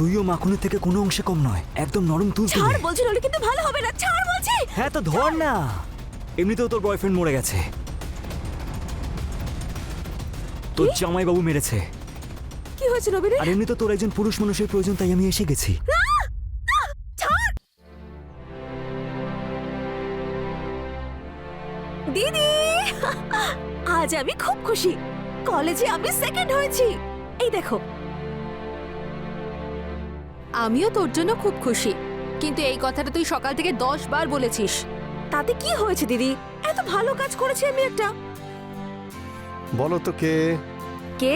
তুইও মাখনের থেকে কোনো অংশে কম নয় একদম নরম তুল ছাড় বলছি নইলে কিন্তু ভালো হবে না। ছাড় বলছি। হ্যাঁ তো ধর না। এমনিতেও তোর বয়ফ্রেন্ড মরে গেছে। তোর জামাইবাবু মেরেছে। কি হয়েছে নবীরে আর এমনিতে তোর একজন পুরুষ মানুষের প্রয়োজন তাই আমি এসে গেছি। দিদি আজ আমি খুব খুশি। কলেজে আমি সেকেন্ড হয়েছি। এই দেখো আমিও তোর জন্য খুব খুশি। কিন্তু এই কথাটা তুই সকাল থেকে দশ বার বলেছিস। তাতে কি হয়েছে দিদি? এত ভালো কাজ করেছি আমি একটা। বলো তো কে? কে?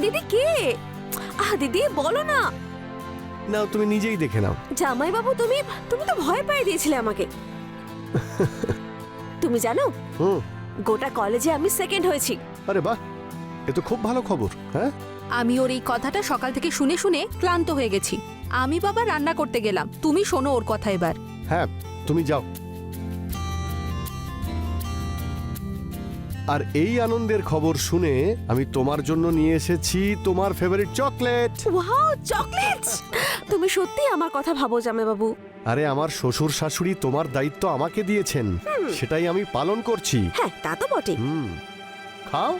দিদি কে? আহ দিদি বলো না। নাও তুমি নিজেই দেখে নাও। জামাই বাবু তুমি তুমি তো ভয় পাই দিয়েছিলে আমাকে। তুমি জানো হুম। গোটা কলেজে আমি সেকেন্ড হয়েছি। আরে বাহ এ তো খুব ভালো খবর হ্যাঁ? আমি ওর এই কথাটা সকাল থেকে শুনে শুনে ক্লান্ত হয়ে গেছি। আমি বাবা রান্না করতে গেলাম। তুমি শোনো ওর কথা এবার। হ্যাঁ তুমি যাও। আর এই আনন্দের খবর শুনে আমি তোমার জন্য নিয়ে এসেছি তোমার ফেভারিট চকলেট ওয়াও চকলেটস তুমি সত্যি আমার কথা ভাবো জামাই বাবু আরে আমার শ্বশুর শাশুড়ি তোমার দায়িত্ব আমাকে দিয়েছেন। সেটাই আমি পালন করছি। হ্যাঁ তা তো বটে হুম। খাও।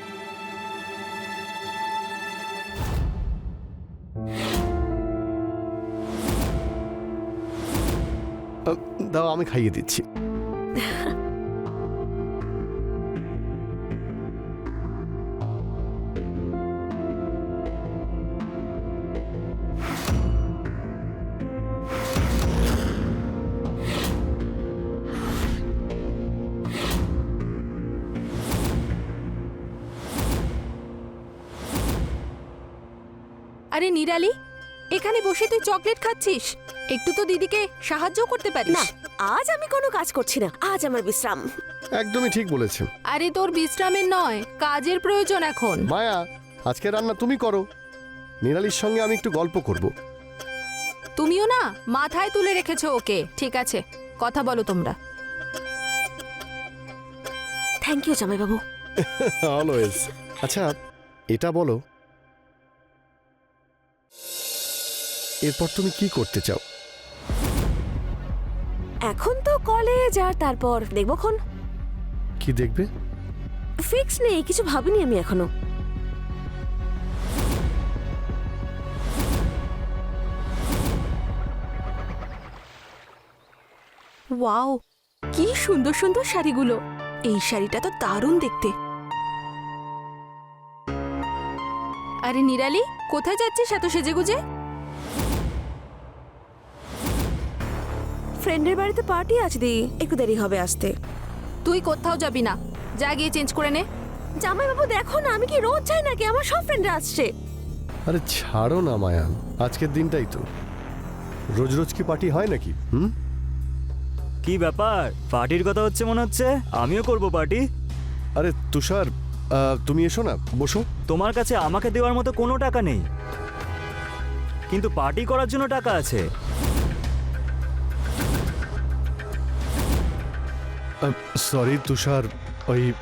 দাও আমি খাইয়ে দিচ্ছি। আরে নিরালি এখানে বসে তুই চকলেট খাচ্ছিস। একটু তো দিদিকে সাহায্য করতে পারিস। না আজ আমি কোনো কাজ করছি না। আজ আমার বিশ্রাম। একদমই ঠিক বলেছে আরে তোর বিশ্রামের নয় কাজের প্রয়োজন এখন। মায়া আজকে রান্না তুমি করো। নিরালির সঙ্গে আমি একটু গল্প করব। তুমিও না মাথায় তুলে রেখেছো ওকে। ঠিক আছে কথা বলো তোমরা। থ্যাংক ইউ জামাই বাবু অলওয়েজ আচ্ছা এটা বলো। এরপর তুমি কি করতে চাও? এখন তো কলেজ আর তারপর দেখবক্ষণ কি দেখবে? ফিক্স নেই কিছু ভাবিনি আমি এখনও। ওয়াও কি সুন্দর সুন্দর শাড়িগুলো। এই শাড়িটা তো দারুণ দেখতে। আরে নিরালি কোথায় যাচ্ছিস এত সেজেগুজে? ফ্রেন্ডের বাড়িতে পার্টি আছে দি। একটু দেরি হবে আসতে। তুই কোথাও যাবি না। যা গিয়ে চেঞ্জ করে নে। জামাই বাবু দেখো না আমি কি রোজ যাই নাকি? আমার সব ফ্রেন্ডরা আসছে। আরে ছাড়ো না মায়ান। আজকের দিনটাই তো। রোজ রোজ কি পার্টি হয় নাকি? হুম? কি ব্যাপার? পার্টির কথা হচ্ছে মনে হচ্ছে? আমিও করব পার্টি আরে তুষার আহ, তুমি এসো না বসো। তোমার কাছে আমাকে দেওয়ার মতো কোনো টাকা নেই। কিন্তু পার্টি করার জন্য টাকা আছে। সরি তুষার। ওই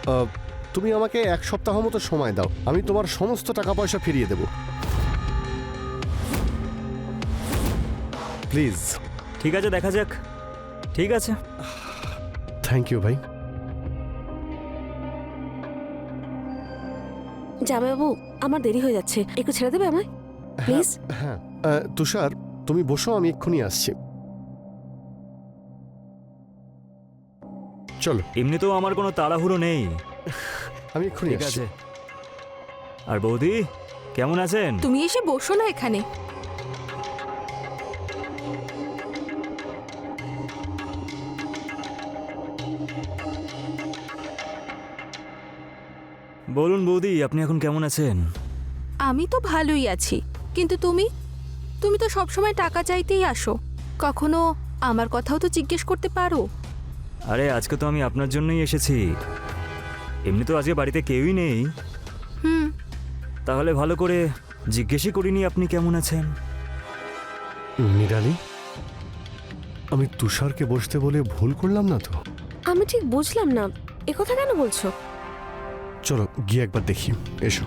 তুমি আমাকে এক সপ্তাহ মতো সময় দাও। আমি তোমার সমস্ত টাকা পয়সা ফিরিয়ে দেব। প্লিজ ঠিক আছে দেখা যাক। ঠিক আছে। থ্যাংক ইউ ভাই। জামাইবাবু আমার দেরি হয়ে যাচ্ছে। একটু ছেড়ে দেবে আমায়? প্লিজ হ্যাঁ। তুষার তুমি বসো আমি এক্ষুনি আসছি। চলো। এমনিতেও আমার কোনো তাড়াহুড়ো নেই। আমি এক্ষুনি ঠিক আসছি। আছে। আর বৌদি কেমন আছেন? তুমি এসে বসো না এখানে। বলুন বৌদি আপনি এখন কেমন আছেন? আমি তো ভালোই আছি। কিন্তু তুমি? তুমি তো সবসময় টাকা চাইতেই আসো। কখনো আমার কথাও তো জিজ্ঞেস করতে পারো? আরে আজকে তো আমি আপনার জন্যই এসেছি। এমনি তো আজকে বাড়িতে কেউই নেই। হুম। তাহলে ভালো করে জিজ্ঞেসই করিনি আপনি কেমন আছেন। নিরালি আমি তুষারকে বসতে বলে ভুল করলাম না তো? আমি ঠিক বুঝলাম না। এ কথা কেন বলছো? চলো গিয়ে একবার দেখি। এসো।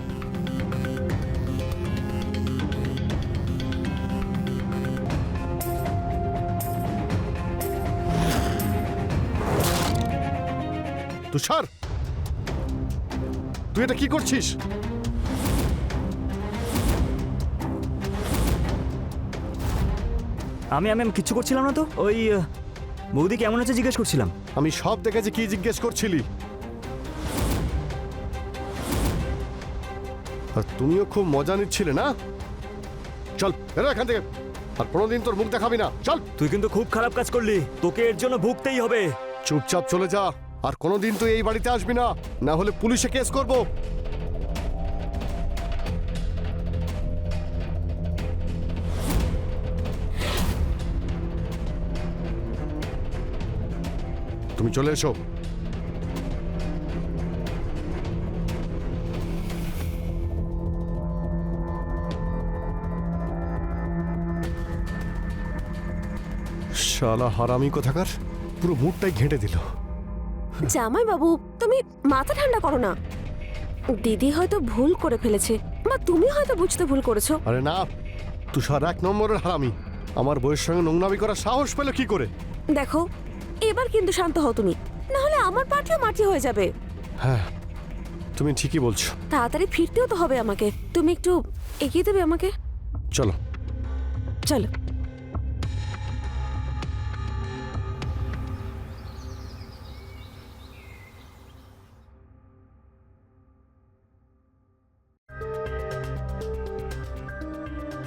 তুষার তুই এটা কি করছিস? আমি আমি কিচ্ছু করছিলাম না তো। ওই বৌদি কেমন আছে জিজ্ঞেস করছিলাম। আমি সব দেখেছি কি জিজ্ঞেস করছিলি? আর তুমিও খুব মজা নিচ্ছিলে না? চল বেরো এখান থেকে। আর কোনোদিন তোর মুখ দেখাবি না। চল। তুই কিন্তু খুব খারাপ কাজ করলি। তোকে এর জন্য ভুগতেই হবে। চুপচাপ চলে যা। আর কোনোদিন তুই এই বাড়িতে আসবি না। না হলে পুলিশে কেস করব। তুমি চলে এসো। শালা হারামি কোথাকার? পুরো মুডটাই ঘেঁটে দিল। জামাই বাবু তুমি মাথা ঠান্ডা করো না। দিদি হয়তো ভুল করে ফেলেছে বা তুমি হয়তো বুঝতে ভুল করেছ। আরে না তুষার এক নম্বরের হারামি। আমার বইয়ের সঙ্গে নোংরামি করার সাহস পেল কি করে? দেখো এবার কিন্তু শান্ত হও তুমি না হলে আমার পাটিও মাটি হয়ে যাবে। হ্যাঁ তুমি ঠিকই বলছো। তাড়াতাড়ি ফিরতেও তো হবে আমাকে তুমি একটু এগিয়ে দেবে আমাকে? চলো। চলো।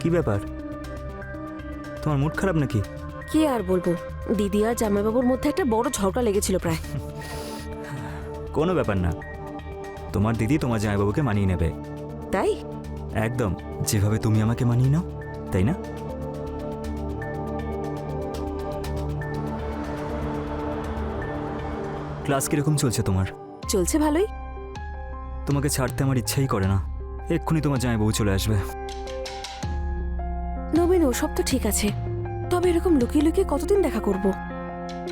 কি ব্যাপার? তোমার মুড খারাপ নাকি? কি আর বলব? দিদি আর জামাইবাবুর মধ্যে একটা বড় ঝগড়া লেগেছিল প্রায়। কোনো ব্যাপার না। তোমার দিদি তোমার জামাইবাবুকে মানিয়ে নেবে। তাই? একদম। যেভাবে তুমি আমাকে মানিয়ে নাও তাই না? ক্লাস কীরকম চলছে তোমার? চলছে ভালোই। তোমাকে ছাড়তে আমার ইচ্ছাই করে না। এক্ষুনি তোমার জামাইবাবু চলে আসবে। নবীন ওসব তো ঠিক আছে। তবে এরকম লুকিয়ে লুকিয়ে কতদিন দেখা করব?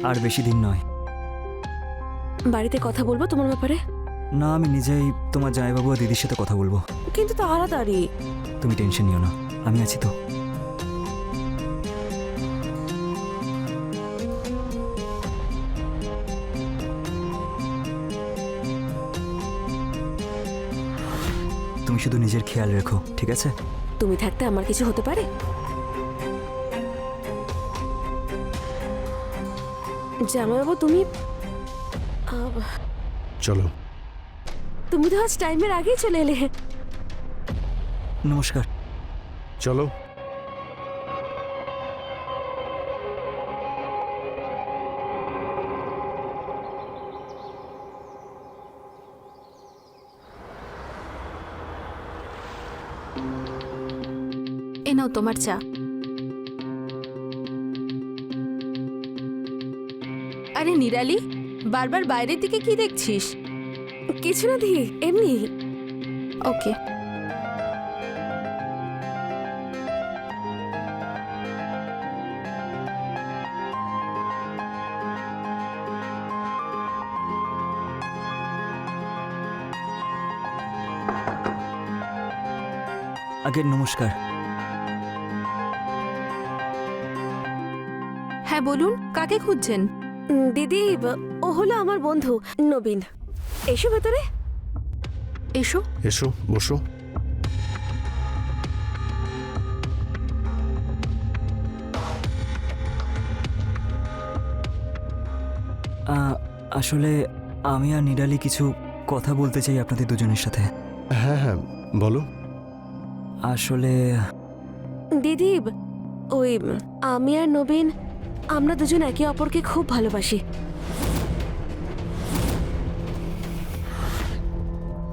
আর বেশি দিন নয়। বাড়িতে কথা বলব তোমার ব্যাপারে? না আমি নিজেই তোমার জামাইবাবু আর দিদির সাথে কথা বলব। কিন্তু তো তাড়াতাড়ি। তুমি টেনশন নিও না আমি আছি তো। তুমি শুধু নিজের খেয়াল রেখো ঠিক আছে? তুমি থাকতে আমার কিছু হতে পারে? জামাইবাবু তুমি চলো। তুমি তো আজ টাইমের আগেই চলে এলে। নমস্কার। চলো। এ নাও তোমার চা। আরে নিরালি, বারবার বাইরের দিকে কি দেখছিস? কিছু না দি এমনি। ওকে। আগে নমস্কার। হ্যাঁ বলুন কাকে খুঁজছেন? দিদি ও হলো আমার বন্ধু নবীন। এসো ভেতরে। এসো। এসো বসো। আসলে আমি আর নিরালি কিছু কথা বলতে চাই আপনাদের দুজনের সাথে। হ্যাঁ হ্যাঁ বলো। আসলে দিদি ওই আমি আর নবীন আমরা দুজন একে অপরকে খুব ভালোবাসি।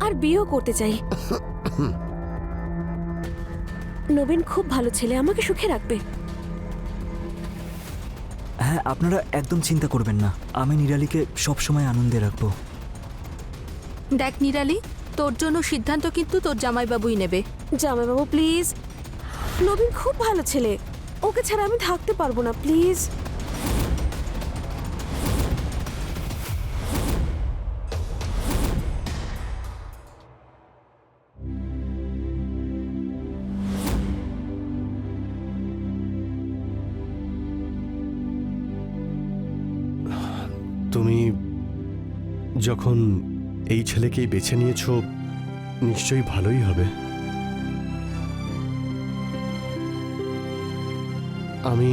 আর বিয়েও করতে চাই। নবীন খুব ভালো ছেলে আমাকে সুখে রাখবে। হ্যাঁ আপনারা একদম চিন্তা করবেন না। আমি নিরালিকে সবসময় আনন্দে রাখব। দেখ নিরালি তোর জন্য সিদ্ধান্ত কিন্তু তোর জামাইবাবুই নেবে। জামাইবাবু প্লিজ। নবীন খুব ভালো ছেলে। ওকে ছাড়া আমি থাকতে পারব না প্লিজ। যখন এই ছেলেকেই বেছে নিয়েছো নিশ্চয়ই ভালোই হবে। আমি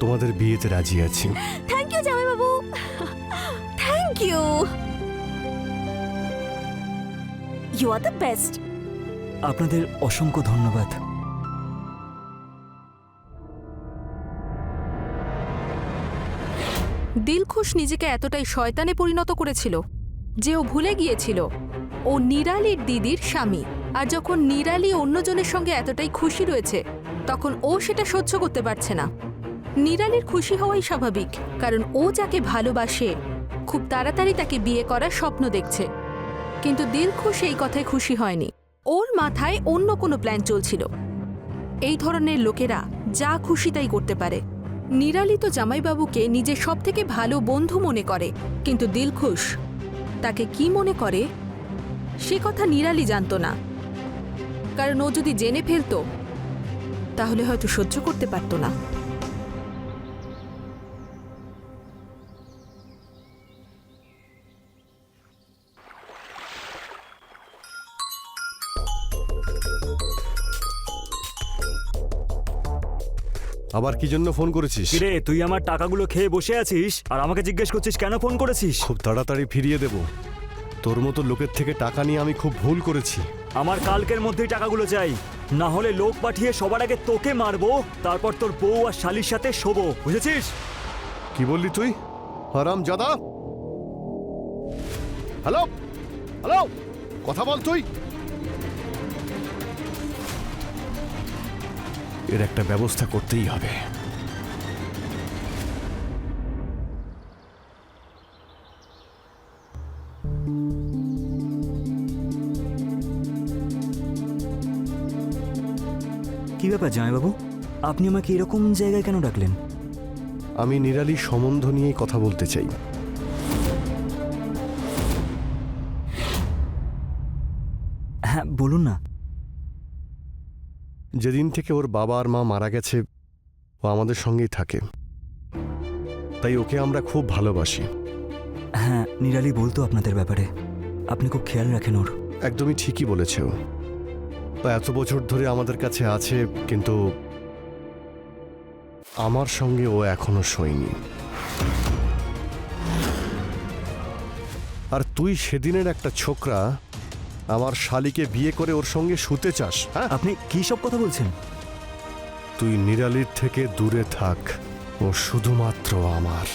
তোমাদের বিয়েতে রাজি আছি। থ্যাংক ইউ জামাই বাবু thank you you are the best আপনাদের অসংখ্য ধন্যবাদ। দিলখুশ নিজেকে এতটাই শয়তানে পরিণত করেছিল যে ও ভুলে গিয়েছিল। ও নিরালির দিদির স্বামী। আর যখন নিরালি অন্যজনের সঙ্গে এতটাই খুশি রয়েছে, তখন ও সেটা সহ্য করতে পারছে না। নিরালির খুশি হওয়াই স্বাভাবিক, কারণ ও যাকে ভালোবাসে, খুব তাড়াতাড়ি তাকে বিয়ে করার স্বপ্ন দেখছে। কিন্তু দিলখুশ এই কথায় খুশি হয়নি। ওর মাথায় অন্য কোনো প্ল্যান চলছিল। এই ধরনের লোকেরা যা খুশি তাই করতে পারে। নিরালি তো জামাইবাবুকে নিজের সবথেকে ভালো বন্ধু মনে করে, কিন্তু দিলখুশ তাকে কি মনে করে? সে কথা নিরালি জানত না। কারণ ও যদি জেনে ফেলত, তাহলে হয়তো সহ্য করতে পারত না। আবার কি জন্য ফোন করেছিস? রে তুই আমার টাকাগুলো খেয়ে বসে আছিস? আর আমাকে জিজ্ঞেস করছিস কেন ফোন করেছিস? খুব তাড়াতাড়ি ফিরিয়ে দেব। তোর মতো লোকের থেকে টাকা নিয়ে আমি খুব ভুল করেছি। আমার কালকের মধ্যেই টাকাগুলো চাই। না হলে লোক পাঠিয়ে সবার আগে তোকে মারবো তারপর তোর বউ আর শালির সাথে শোবো। বুঝেছিস? কি বললি তুই? হারাম জাদা। হ্যালো? হ্যালো? কথা বল তুই। এর একটা ব্যবস্থা করতেই হবে। কি ব্যাপার জামাইবাবু? আপনি আমাকে এরকম জায়গায় কেন ডাকলেন? আমি নিরালি সম্বন্ধ নিয়েই কথা বলতে চাই। যেদিন থেকে ওর বাবা আর মা মারা গেছে ও আমাদের সঙ্গেই থাকে। তাই ওকে আমরা খুব ভালোবাসি। হ্যাঁ নিরালি বলতো আপনাদের ব্যাপারে। আপনি খুব খেয়াল রাখেন ওর। একদমই ঠিকই বলেছে ও। এত বছর ধরে আমাদের কাছে আছে কিন্তু আমার সঙ্গে ও এখনও শোয়নি। আর তুই সেদিনের একটা ছোকরা আমার শালিকে বিয়ে করে ওর সঙ্গে শুতে চাস হ্যাঁ? আপনি কি সব কথা বলছেন? তুই নিরালির থেকে দূরে থাক ও শুধুমাত্র আমার।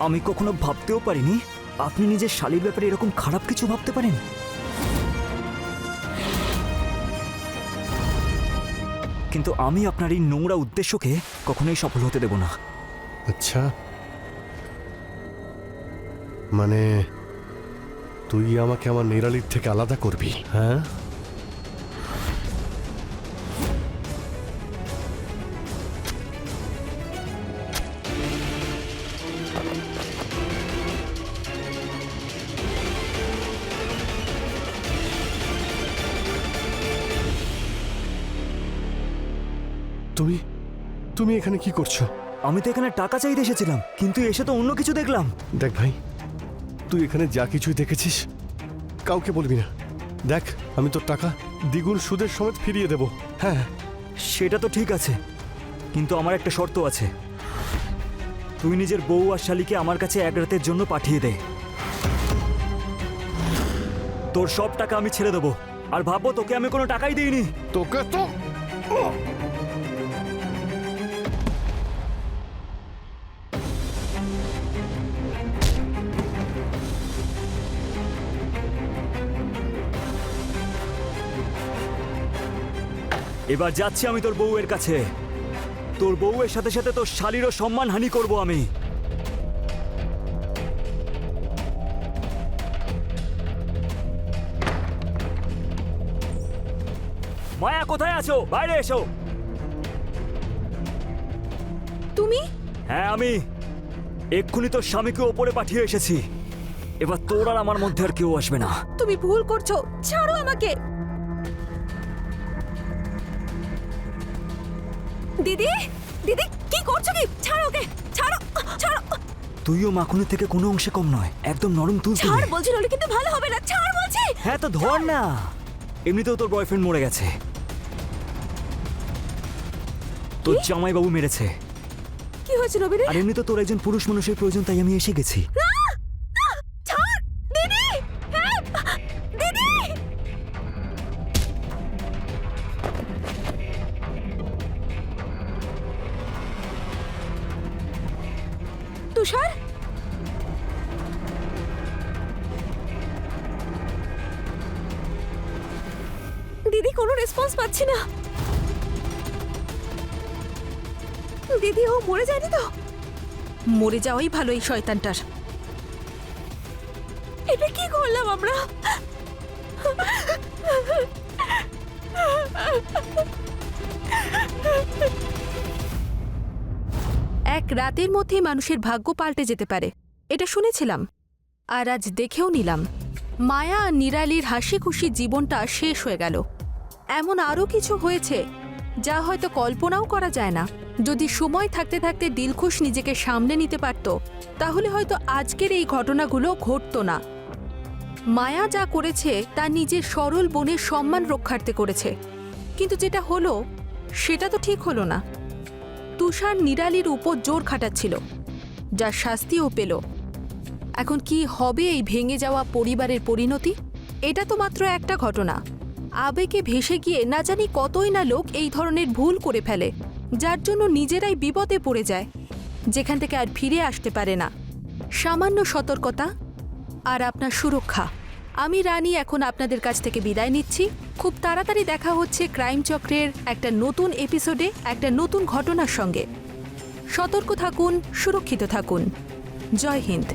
আমি কখনো ভাবতেও পারিনি আপনি নিজের শালির ব্যাপারে এরকম খারাপ কিছু ভাবতে পারেন। কিন্তু আমি আপনার এই নোংরা উদ্দেশ্যকে কখনোই সফল হতে দেব না। আচ্ছা। মানে তুই আমাকে আমার নিরালির থেকে আলাদা করবি হ্যাঁ? তুমি তুমি এখানে কি করছ? আমি তো এখানে টাকা চাইতে এসেছিলাম কিন্তু এসে তো অন্য কিছু দেখলাম। দেখ ভাই তুই এখানে যা কিছুই দেখেছিস, কাউকে বলবি না। দেখ, আমি তোর টাকা দ্বিগুণ সুদের সমেত ফিরিয়ে দেব। হ্যাঁ সেটা তো ঠিক আছে, কিন্তু আমার একটা শর্ত আছে। তুই নিজের বউ আর শালিকে আমার কাছে এক রাতের জন্য পাঠিয়ে দে। তোর সব টাকা আমি ছেড়ে দেবো, আর ভাববো তোকে আমি কোনো টাকাই দিইনি। তোকে তো এবার যাচ্ছি আমি তোর বউয়ের কাছে। তোর বউয়ের সাথে সাথে তোর শালিরও সম্মান হানি করব আমি। মায়া কোথায় আছো? বাইরে এসো। তুমি? হ্যাঁ আমি। এক্ষুনি তোর স্বামীকে ওপরে পাঠিয়ে এসেছি। এবার তোর আর আমার মধ্যে আর কেউ আসবে না। তুমি ভুল করছ। ছাড়ো আমাকে। দিদি? দিদি কি করছ কি? ছাড়ো ওকে ছাড়ো ছাড়ো। তুইও মাখনের থেকে কোনো অংশে কম নয় একদম নরম তুল ছাড় বলছি নলি কিন্তু ভালো হবে না। ছাড় বলছি। হ্যাঁ তো ধর না। এমনিতেও তোর বয়ফ্রেন্ড মরে গেছে। তোর জামাইবাবু মেরেছে। কি হয়েছে নবীরে আর এমনি তো তোর একজন পুরুষ মানুষের প্রয়োজন তাই আমি এসে গেছি। ছাড় পাচ্ছি না। দিদি, ও মরে যায়নি তো? মরে যাওয়াই ভালো এই শয়তানটার। এটা কি করলাম আমরা? এক রাতের মধ্যেই মানুষের ভাগ্য পাল্টে যেতে পারে, এটা শুনেছিলাম। আর আজ দেখেও নিলাম। মায়া আর নিরালির হাসি খুশি জীবনটা শেষ হয়ে গেল। এমন আরও কিছু হয়েছে যা হয়তো কল্পনাও করা যায় না। যদি সময় থাকতে থাকতে দিলখুশ নিজেকে সামলে নিতে পারত, তাহলে হয়তো আজকের এই ঘটনাগুলো ঘটতো না। মায়া যা করেছে, তা নিজের সরল বোনের সম্মান রক্ষার্থে করেছে। কিন্তু যেটা হলো, সেটা তো ঠিক হলো না। তুষার নিরালির উপর জোর খাটাচ্ছিল যার শাস্তিও পেল। এখন কি হবে এই ভেঙে যাওয়া পরিবারের পরিণতি? এটা তো মাত্র একটা ঘটনা। আবেগে ভেসে গিয়ে না জানি কতই না লোক এই ধরনের ভুল করে ফেলে, যার জন্য নিজেরাই বিপদে পড়ে যায়, যেখান থেকে আর ফিরে আসতে পারে না। সামান্য সতর্কতা আর আপনার সুরক্ষা। আমি রানী, এখন আপনাদের কাছ থেকে বিদায় নিচ্ছি। খুব তাড়াতাড়ি দেখা হচ্ছে ক্রাইম চক্রের একটা নতুন এপিসোডে একটা নতুন ঘটনার সঙ্গে। সতর্ক থাকুন, সুরক্ষিত থাকুন। জয় হিন্দ।